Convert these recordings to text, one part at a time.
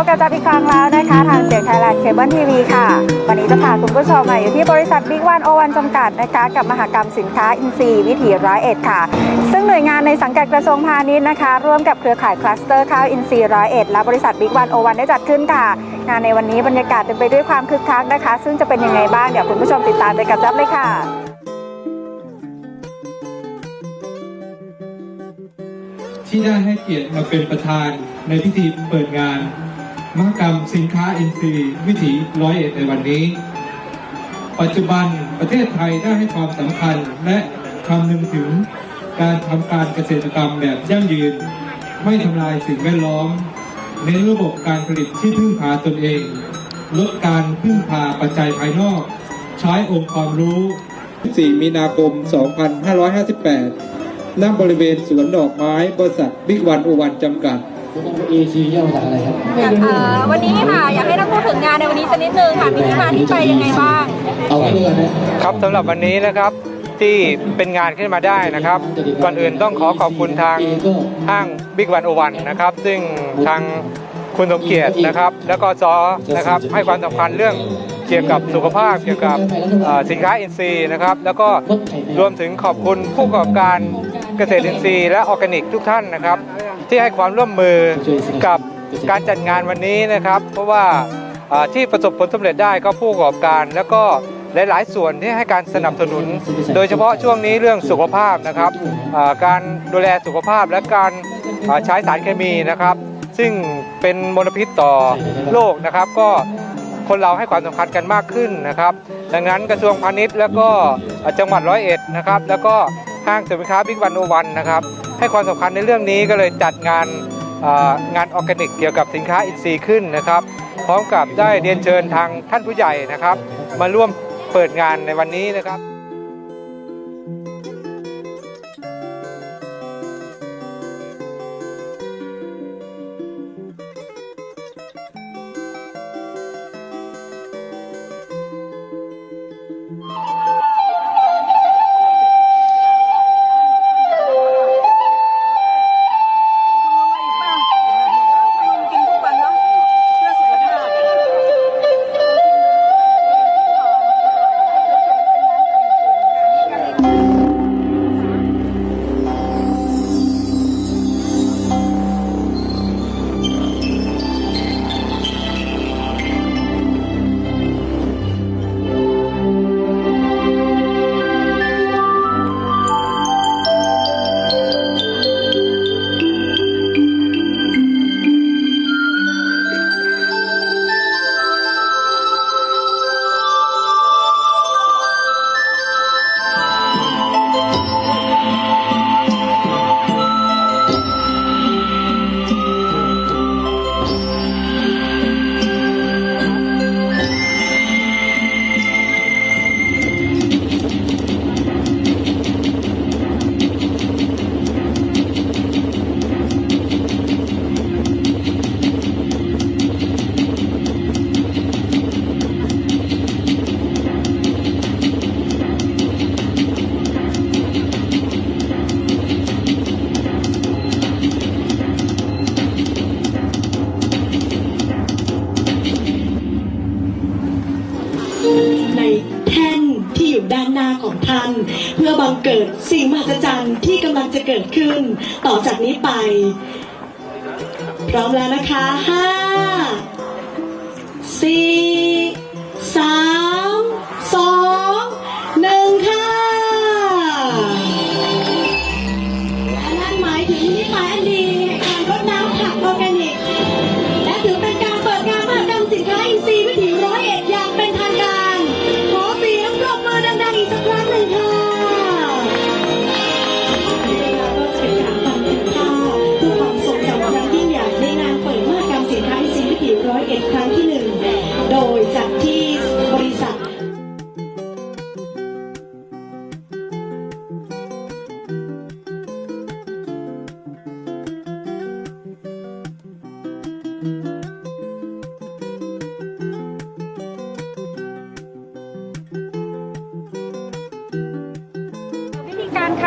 บกับจับอีกครั้งแล้วนะคะทางเสียงไทยแลนด์เคเบิลทีวีค่ะ วันนี้จะพาคุณผู้ชมมาอยู่ที่บริษัทบิ๊กวันโอวันจำกัดนะคะกับมหกรรมสินค้าอินทรีวิถีร้อยเอ็ดค่ะ ซึ่งหน่วยงานในสังกัดกระทรวงพาณิชย์นะคะ ร่วมกับเครือข่ายคลัสเตอร์ข้าวอินทรีร้อยเอ็ดและบริษัทบิ๊กวันโอวันได้จัดขึ้นค่ะ งานในวันนี้บรรยากาศเต็มไปด้วยความคึกคักนะคะ ซึ่งจะเป็นยังไงบ้างเดี๋ยวคุณผู้ชมติดตามไปกับจับเลยค่ะที่ได้ให้เกียรติมาเป็นประธานในพิธีเปิดงาน มหกรรมสินค้าอินทรีย์วิถีร้อยเอ็ดในวันนี้ ปัจจุบันประเทศไทยได้ให้ความสำคัญและคำนึงถึงการทำการเกษตรกรรมแบบยั่งยืน ไม่ทำลายสิ่งแวดล้อม เน้นระบบการผลิตที่พึ่งพาตนเอง ลดการพึ่งพาปัจจัยภายนอก ใช้องค์ความรู้ 4 มีนาคม 2558 ณ บริเวณสวนดอกไม้ บริษัทบิ๊กวันโอวันจำกัด EC ย่อมาจากอะไรครับเอ่อวันนี้ค่ะ อยากให้ท่านพูดถึงงานในวันนี้สักนิดนึงค่ะมีที่มาที่ไปยังไงบ้างเอาไว้ด้วยนะ ครับสำหรับวันนี้นะครับที่เป็นงานขึ้นมาได้นะครับ ก่อนอื่นต้องขอขอบคุณทางห้างบิ๊กวันโอวันนะครับ ซึ่งทางคุณสมเกียรตินะครับ แล้วก็ซอนะครับให้ความสำคัญเรื่องเกี่ยวกับสุขภาพเกี่ยวกับเอ่อสินค้าอินทรีย์นะครับ แล้วก็รวมถึงขอบคุณผู้ประกอบการเกษตรอินทรีย์และออร์แกนิกทุกท่านนะครับ ที่ให้ความร่วมมือกับการจัดงานวันนี้นะครับ เพราะว่าที่ประสบผลสำเร็จได้ก็ผู้ประกอบการ แล้วก็หลาย ๆ ส่วนที่ให้การสนับสนุน โดยเฉพาะช่วงนี้เรื่องสุขภาพนะครับการดูแลสุขภาพและการใช้สารเคมีนะครับ ซึ่งเป็นมลพิษต่อโลกนะครับ ก็คนเราให้ความสำคัญกันมากขึ้นนะครับ ดังนั้นกระทรวงพาณิชย์ แล้วก็จังหวัดร้อยเอ็ดนะครับ แล้วก็ห้างสินค้าบิ๊กวันโอวันนะครับ ให้ความสำคัญในเรื่องนี้ก็เลยจัดงานงานออร์แกนิกเกี่ยวกับสินค้าอินทรีย์ขึ้นนะครับ พร้อมกับได้เรียนเชิญทางท่านผู้ใหญ่นะครับ มาร่วมเปิดงานในวันนี้นะครับ ท่าน เพื่อบังเกิดสิ่งมหัศจรรย์ที่กำลังจะเกิดขึ้น ต่อจากนี้ไป พร้อมแล้วนะคะห้า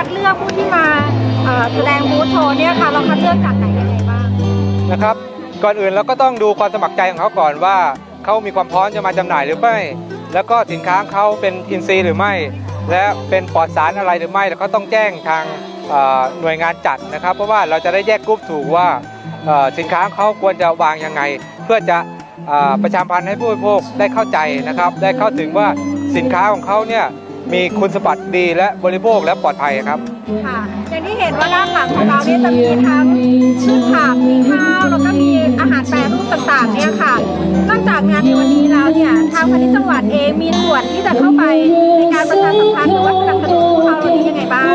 คัดเลือกผู้ที่มาแสดงบูธโชว์เนี่ยค่ะ เราคัดเลือกจากไหนยังไงบ้างนะครับ ก่อนอื่นเราก็ต้องดูความสมัครใจของเขาก่อนว่าเขามีความพร้อมจะมาจำหน่ายหรือไม่ แล้วก็สินค้าเขาเป็นอินทรีหรือไม่ และเป็นปลอดสารอะไรหรือไม่แล้วก็ต้องแจ้งทางหน่วยงานจัดนะครับ เพราะว่าเราจะได้แยกกรุ๊ปถูกว่าสินค้าเขาควรจะวางยังไง เพื่อจะอประชามพันธ์ให้ผู้บริโภคได้เข้าใจนะครับ ได้เข้าถึงว่าสินค้าของเขาเนี่ย มีคุณสมบัติดีและบริโภคและปลอดภัยครับ ค่ะอย่างที่เห็นว่าด้านหลังของเราเนี่ยจะมีทั้งพืชผักมีข้าวแล้วก็มีอาหารแปรรูปต่างๆเนี่ยค่ะ นอกจากงานในวันนี้แล้วเนี่ยทางพาณิชย์จังหวัดเองมีส่วนที่จะเข้าไปในการประชาสัมพันธ์หรือว่าสนับสนุนพวกเราเหล่านี้ยังไงบ้าง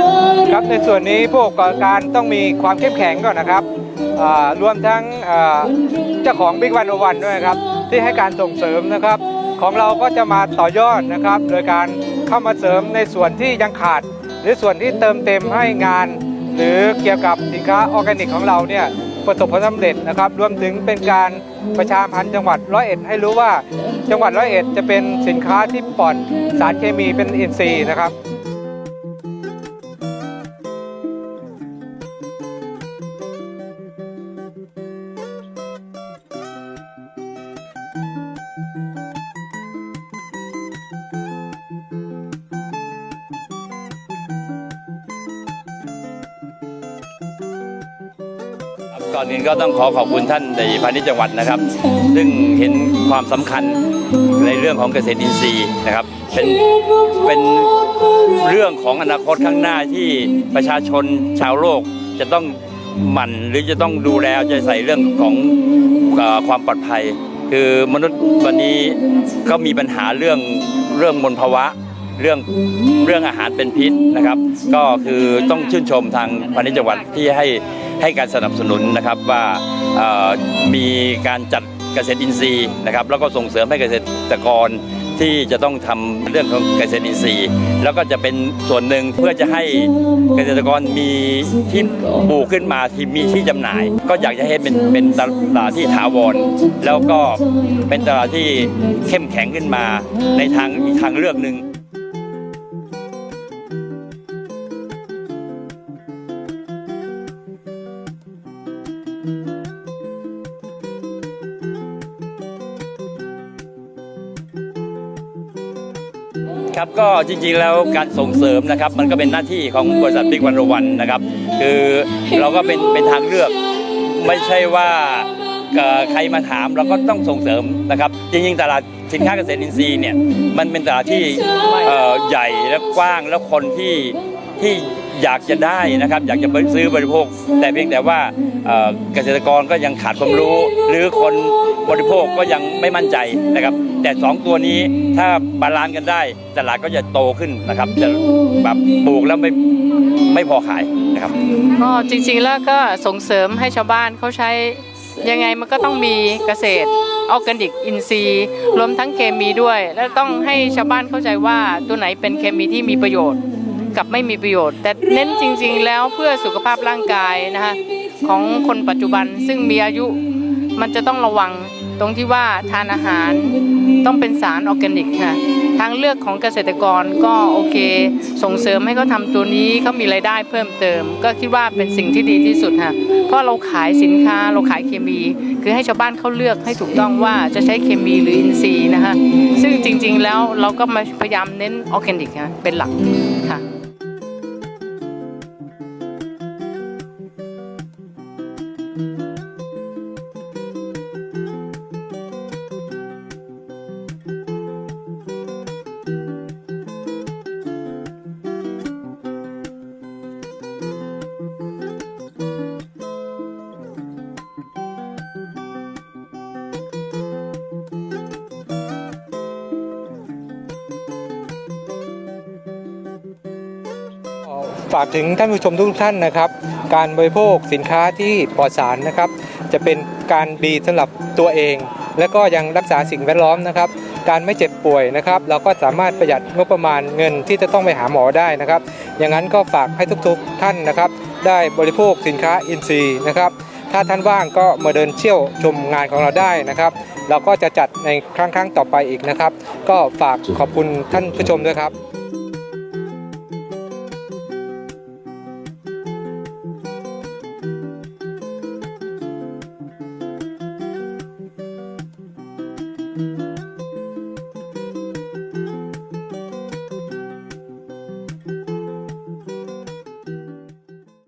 ครับในส่วนนี้ผู้ประกอบการต้องมีความเข้มแข็งก่อนนะครับอ่ารวมทั้งอ่าเจ้าของบิ๊กวันโอวันด้วยครับ ที่ให้การส่งเสริมนะครับ ของเราก็จะมาต่อยอดนะครับ โดยการ เข้ามาเสริมในส่วนที่ยังขาด หรือส่วนที่เติมเต็มให้งาน หรือเกี่ยวกับสินค้าออร์แกนิกของเราเนี่ยประสบผลสำเร็จนะครับรวมถึงเป็นการประชาพันธ์จังหวัดร้อยเอ็ดให้รู้ว่าจังหวัดร้อยเอ็ดจะเป็นสินค้าที่ปลอดสารเคมีเป็นอินทรีย์นะครับ ก่อนอื่นก็ต้องขอขอบคุณท่านในพาณิชย์จังหวัดนะครับ ซึ่งเห็นความสำคัญในเรื่องของเกษตรอินทรีย์นะครับ เป็นเป็นเรื่องของอนาคตข้างหน้าที่ประชาชนชาวโลกจะต้องหมั่นหรือจะต้องดูแลใจใส่เรื่องของความปลอดภัย คือมนุษย์วันนี้ก็มีปัญหาเรื่องเรื่องมลภาวะเรื่องเรื่องอาหารเป็นพิษนะครับ ก็คือต้องชื่นชมทางพาณิชย์จังหวัดที่ให้ ให้การสนับสนุนนะครับว่ามีการจัดเกษตรอินทรีย์นะครับแล้วก็ส่งเสริมให้เกษตรกรที่จะต้องทำเรื่องของเกษตรอินทรีย์ แล้วก็จะเป็นส่วนหนึ่งเพื่อจะให้เกษตรกรมีที่ปลูกขึ้นมาที่มีที่จำหน่าย ก็อยากจะให้เป็นเป็นตลาดที่ถาวร แล้วก็เป็นตลาดที่เข้มแข็งขึ้นมาในทางอีกทางเลือกหนึ่ง ครับก็จริงๆแล้วการส่งเสริมนะครับ มันก็เป็นหน้าที่ของบริษัทบิ๊กวันโรวันนะครับ คือเราก็เป็นเป็นทางเลือก ไม่ใช่ว่าใครมาถามเราก็ต้องส่งเสริมนะครับ จริงๆตลาดสินค้าเกษตรอินทรีย์เนี่ยมันเป็นตลาดที่ใหญ่และกว้างแล้วคนที่ที่ อยากจะได้นะครับ อยากจะซื้อบริโภค แต่เพียงแต่ว่าเกษตรกรก็ยังขาดความรู้ หรือคนบริโภคก็ยังไม่มั่นใจนะครับ แต่สองตัวนี้ถ้าบาลานซ์กันได้ตลาดก็จะโตขึ้นนะครับ จะแบบปลูกแล้วไม่ไม่พอขายนะครับก็จริงๆแล้วก็ส่งเสริมให้ชาวบ้านเขาใช้ยังไงมันก็ต้องมีเกษตรออร์แกนิกอินทรีย์รวมทั้งเคมีด้วย และต้องให้ชาวบ้านเข้าใจว่าตัวไหนเป็นเคมีที่มีประโยชน์ กับไม่มีประโยชน์ แต่เน้นจริง ๆ แล้วเพื่อสุขภาพร่างกายนะคะของคนปัจจุบันซึ่งมีอายุมันจะต้องระวังตรงที่ว่าทานอาหารต้องเป็นสารออร์แกนิกค่ะทางเลือกของเกษตรกรก็โอเค ส่งเสริมให้เขาทำตัวนี้เขามีรายได้เพิ่มเติม ก็คิดว่าเป็นสิ่งที่ดีที่สุดค่ะเพราะเราขายสินค้าเราขายเคมี คือให้ชาวบ้านเขาเลือกให้ถูกต้องว่าจะใช้เคมีหรืออินทรีย์นะคะซึ่งจริงๆแล้วเราก็มาพยายามเน้นออร์แกนิกค่ะเป็นหลัก ฝากถึงท่านผู้ชมทุกท่านนะครับ การบริโภคสินค้าที่ปลอดสารนะครับ จะเป็นการดีสำหรับตัวเอง และก็ยังรักษาสิ่งแวดล้อมนะครับ การไม่เจ็บป่วยนะครับ เราก็สามารถประหยัดงบประมาณเงินที่จะต้องไปหาหมอได้นะครับ อย่างนั้นก็ฝากให้ทุกๆท่านนะครับ ได้บริโภคสินค้าอินทรีย์นะครับ ถ้าท่านว่างก็มาเดินเที่ยวชมงานของเราได้นะครับ เราก็จะจัดในครั้งๆต่อไปอีกนะครับ ก็ฝากขอบคุณท่านผู้ชมด้วยครับ